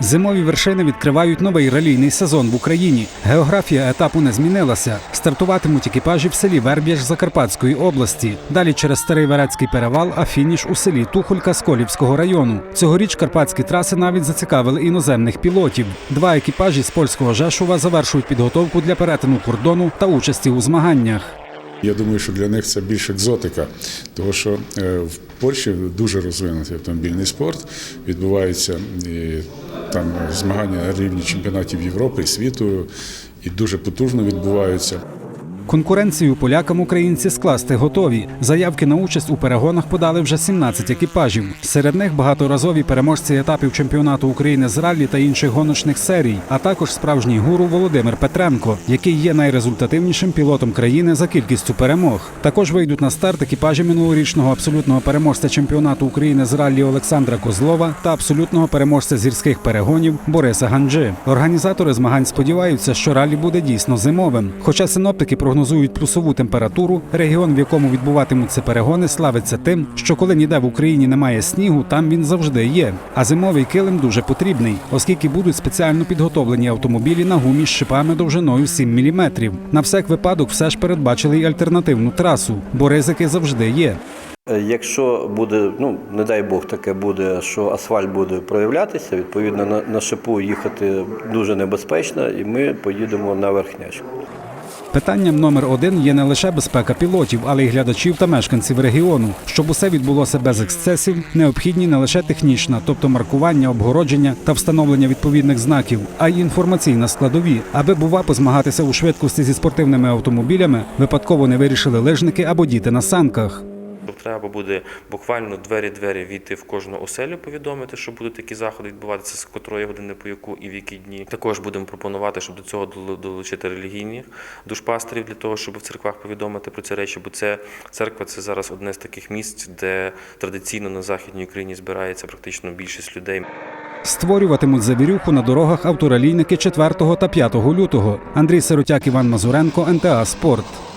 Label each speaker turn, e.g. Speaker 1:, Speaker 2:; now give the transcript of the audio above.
Speaker 1: Зимові вершини відкривають новий ралійний сезон в Україні. Географія етапу не змінилася. Стартуватимуть екіпажі в селі Верб'яж Закарпатської області. Далі через Старий Верецький перевал, а фініш у селі Тухолька Сколівського району. Цьогоріч карпатські траси навіть зацікавили іноземних пілотів. Два екіпажі з польського Жешува завершують підготовку для перетину кордону та участі у змаганнях.
Speaker 2: Я думаю, що для них це більш екзотика, тому що е, в Польщі дуже розвинутий автомобільний спорт. Відбуваються і, там змагання на рівні чемпіонатів Європи і світу, і дуже потужно відбуваються.
Speaker 1: Конкуренцію полякам українці скласти готові. Заявки на участь у перегонах подали вже 17 екіпажів. Серед них багаторазові переможці етапів чемпіонату України з раллі та інших гоночних серій, а також справжній гуру Володимир Петренко, який є найрезультативнішим пілотом країни за кількістю перемог. Також вийдуть на старт екіпажі минулорічного абсолютного переможця чемпіонату України з раллі Олександра Козлова та абсолютного переможця з гірських перегонів Бориса Ганджи. Організатори змагань сподіваються, що раллі буде дійсно зимовим. Хоча синоптики прогнозують плюсову температуру, регіон, в якому відбуватимуться перегони, славиться тим, що коли ніде в Україні немає снігу, там він завжди є. А зимовий килим дуже потрібний, оскільки будуть спеціально підготовлені автомобілі на гумі з шипами довжиною 7 мм. На всяк випадок все ж передбачили й альтернативну трасу, бо ризики завжди є.
Speaker 3: Е, Якщо буде, ну не дай Бог, таке буде, що асфальт буде проявлятися, відповідно на, на шипу їхати дуже небезпечно, і ми поїдемо на верхнячку.
Speaker 1: Питанням номер один є не лише безпека пілотів, але й глядачів та мешканців регіону. Щоб усе відбулося без ексцесів, необхідні не лише технічна, тобто маркування, обгородження та встановлення відповідних знаків, а й інформаційна складові, аби бува позмагатися у швидкості зі спортивними автомобілями, випадково не вирішили лижники або діти на санках.
Speaker 4: Треба буде буквально двері-двері війти в кожну оселю, повідомити, що будуть такі заходи відбуватися з котрої години по яку і в які дні. Також будемо пропонувати, щоб до цього долучити релігійних душпастерів для того, щоб в церквах повідомити про ці речі. Бо це церква це зараз одне з таких місць, де традиційно на західній Україні збирається практично більшість людей.
Speaker 1: Створюватимуть завірюху на дорогах авторалійники 4 та 5 лютого. Андрій Сиротяк, Іван Мазуренко, НТА Спорт.